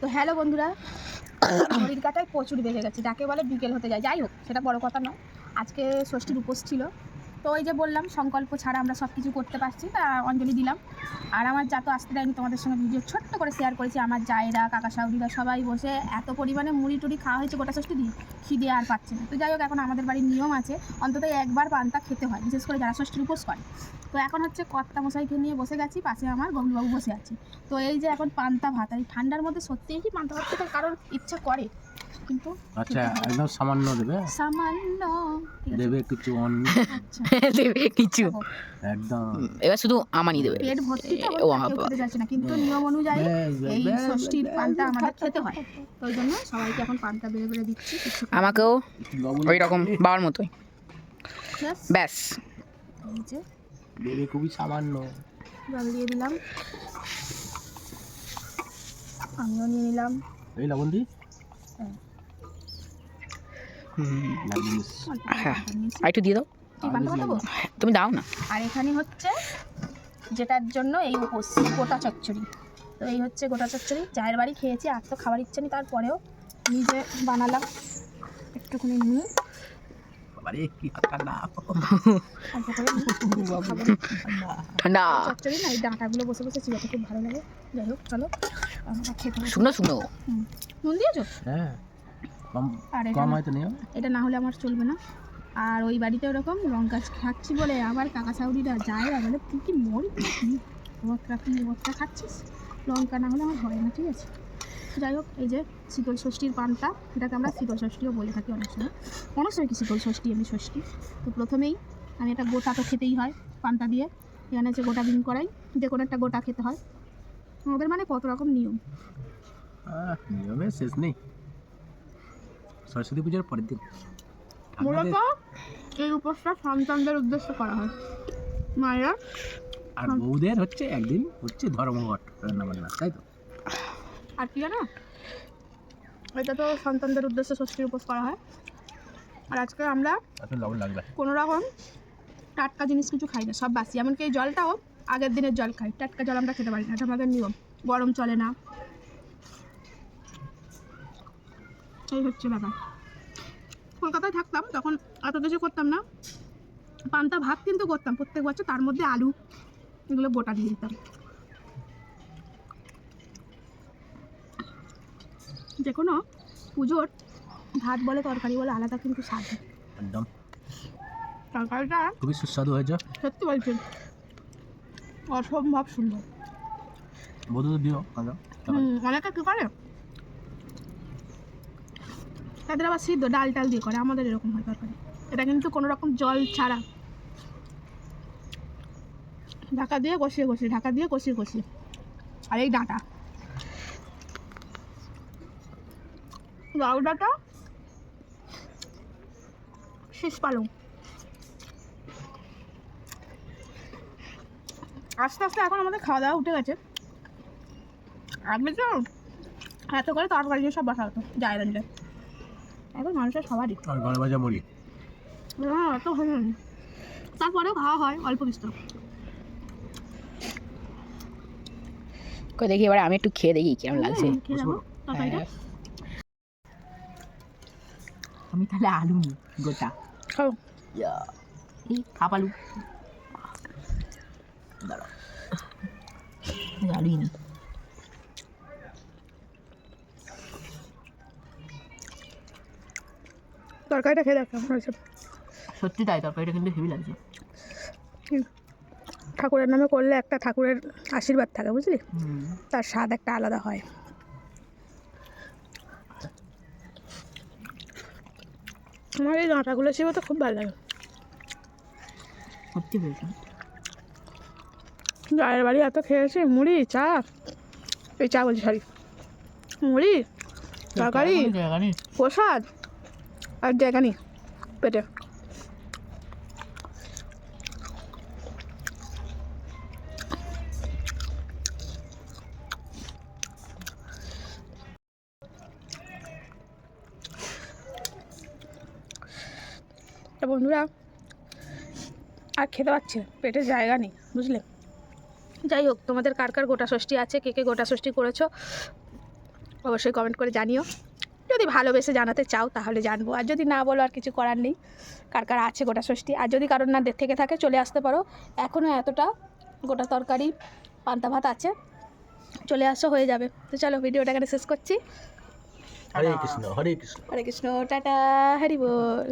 তো হ্যালো বন্ধুরা ঘড়ির কাটায় প্রচুর বেজে গেছে, যাকে বলে বিকেল হতে যায়। যাই হোক, সেটা বড় কথা নয়। আজকে ষষ্ঠীর উপোস ছিল। তো ওই যে বললাম, সংকল্প ছাড়া আমরা সব কিছু করতে পারছি তা অঞ্জলি দিলাম। আর আমার যা তো আসতে দেয়নি, তোমাদের সঙ্গে ভিডিও ছোট্ট করে শেয়ার করেছি, আমার জায়েরা, কাকা সাউরিরা সবাই বসে এত পরিমাণে মুড়ি টুড়ি খাওয়া হয়েছে গোটা ষষ্ঠী দিয়ে খিদে আর পাচ্ছে না। তো যাই হোক, এখন আমাদের বাড়ির নিয়ম আছে, অন্তত একবার পান্তা খেতে হয়, বিশেষ করে যারা ষষ্ঠীর উপোস করে। তো এখন হচ্ছে কর্তা মশাইকে নিয়ে বসে গেছি, পাশে আমার গৌরবাবু বসে আছে। তো এই যে এখন পান্তা ভাত, আর ঠান্ডার মধ্যে সত্যিই কি পান্তা ভাত খেতে কারোর ইচ্ছা করে? কিন্তু আচ্ছা একদম সামান্য দেবে? সামান্য দেবে কিছু অন্য আচ্ছা। দেবে কিছু। একদম। এবার শুধু আমানি দেবে। পেট ভর্তি তো ও ওটা কেউ বাবা। খেতে যাচ্ছে না কিন্তু নিয়ম অনুযায়ী ব্যাস, ব্যাস, এই ষষ্ঠীর পান্তা আমাদের খেতে হয়। ওই জন্য সবাইকে এখন পান্তা বেড়ে বেড়ে দিচ্ছি আমাকেও ওই রকম বাবার মতোই। ব্যাস, দেবে খুবই সামান্য। জল দিয়ে দিলাম। আমিও নিয়ে নিলাম। এই লবণ দি। হ্যাঁ। হুম, লাগিস অল্প করে। পান্তা নিয়েছি। আর একটু দিয়ে দাও তুমি দাও না। আর এখানে হচ্ছে যেটার জন্য এই উপোস গোটা চচ্চড়ি। তো এই হচ্ছে গোটা চচ্চড়ি। চায়ের বাড়ি খেয়েছি আর তো খাবার ইচ্ছে নেই তারপরেও নিজে বানালাম। একটুখানি খাব। ঠান্ডা। চচ্চড়ি না এই ডাঁটাগুলো বসে বসে চিবাতে খুব ভালো লাগে। যাই হোক চলো। শুকনো শুকনো। নুন দিয়েছ? হ্যাঁ। কম আর এটা না- হয়তো নিও। এটা না হলে আমার চলবে না। আর ওই বাড়িতে ওরকম লঙ্কা খাচ্ছি বলে আবার কাকা সাউরিরা যায় আর বলে তুই কি মরি ভটকা কি ভটকা খাচ্ছিস? লঙ্কা না হলে আমার হয় না ঠিক আছে? যাই হোক এই যে শীতল ষষ্ঠীর পানটা এটাকে আমরা শীতল ষষ্ঠীও বলে থাকি অনেক সময়। অনেক সময় কি শীতল ষষ্ঠী এমনি ষষ্ঠী? তো প্রথমেই আমি একটা গোটা তো খেতেই হয় পান্তা দিয়ে। এখানে হচ্ছে গোটা বিন করাই যে কোনো একটা গোটা খেতে হয়। আমাদের মানে কত রকম নিয়ম? আহ, নিয়মে শেষ নেই। সরস্বতী পুজোর পরের দিন। মূলত এই উপোসটা সন্তানদের উদ্দেশ্য করা হয়। মায়েরা আর বউদের হচ্ছে একদিন হচ্ছে ধর্মঘট রান্না বান্না তাই তো? আর কি জানো? এটা তো সন্তানদের উদ্দেশ্যে ষষ্ঠীর উপোস করা হয়। আর আজকে আমরা কোনো রকম টাটকা জিনিস কিছু খাই না সব বাসি। এমনকি এই জলটাও আগের দিনের জল খাই। টাটকা জল আমরা খেতে পারি না এটা আমাদের নিয়ম। গরম চলে না। এই হচ্ছে ব্যাপার। কলকাতায় থাকতাম তখন এত কিছু করতাম না। পান্তা ভাত কিন্তু করতাম প্রত্যেক বছর তার মধ্যে আলু এগুলো গোটা দিয়ে দিতাম। যে কোনো পুজোর ভাত বলে তরকারি বলে আলাদা কিন্তু স্বাদ। একদম। তরকারিটা খুবই সুস্বাদু হয়েছে। সত্যি বলছি অসম্ভব সুন্দর। তো দিও হুম, অনেকে কী করে? তাদের আবার সিদ্ধ ডাল টাল দিয়ে করে আমাদের এরকম হয় তরকারি। এটা কিন্তু কোনো রকম জল ছাড়া। ঢাকা দিয়ে কষিয়ে কষিয়ে ঢাকা দিয়ে কষিয়ে কষিয়ে। আর এই ডাঁটা। লাউ ডাঁটা শীষ পালং। আস্তে আস্তে এখন আমাদের খাওয়া দাওয়া উঠে গেছে। আগে তো এত করে তরকারি সব বসা হতো যায় রান্না এখন মানুষের সবারই। আর গলা ভাজা মুড়ি। হ্যাঁ তো হয় তারপরেও খাওয়া হয় অল্প বিস্তর কই দেখি এবার আমি একটু খেয়ে দেখি কেমন লাগছে। খেয়ে যাব হ্যাঁ। আমি তাহলে আলু নিই গোটা। খাও। হাফ আলু। দাঁড়াও। আলুই নিই তরকারিটা খেয়ে দেখ কেমন হয়েছে। সত্যি তাই তরকারিটা কিন্তু হেভি লাগছে। ঠাকুরের নামে করলে একটা ঠাকুরের আশীর্বাদ থাকে বুঝলি? তার স্বাদ একটা আলাদা হয়। আমার এই ডাঁটাগুলো ছিল তো খুব ভালো লাগে। সত্যি গায়ের বাড়ি এত খেয়েছি মুড়ি চা? এই চা বলছি সরি মুড়ি তরকারি প্রসাদ? আর জায়গা নেই পেটে। বন্ধুরা, আর খেতে পারছি না, পেটে জায়গা নেই, বুঝলে? যাই হোক, তোমাদের কার কার গোটা ষষ্ঠী আছে, কে কে গোটা ষষ্ঠী করেছ, অবশ্যই কমেন্ট করে জানিও। যদি ভালোবেসে জানাতে চাও তাহলে জানব। আর যদি না বলো আর কিছু করার নেই। কার কার আছে গোটা ষষ্ঠী আর যদি কারোর না থেকে থাকে চলে আসতে পারো। এখনও এতটা গোটা তরকারি পান্তা ভাত আছে। চলে আসো হয়ে যাবে। তো চলো ভিডিওটা এখানে শেষ করছি। হরে কৃষ্ণ হরে কৃষ্ণ। হরে কৃষ্ণ টাটা হরি বল।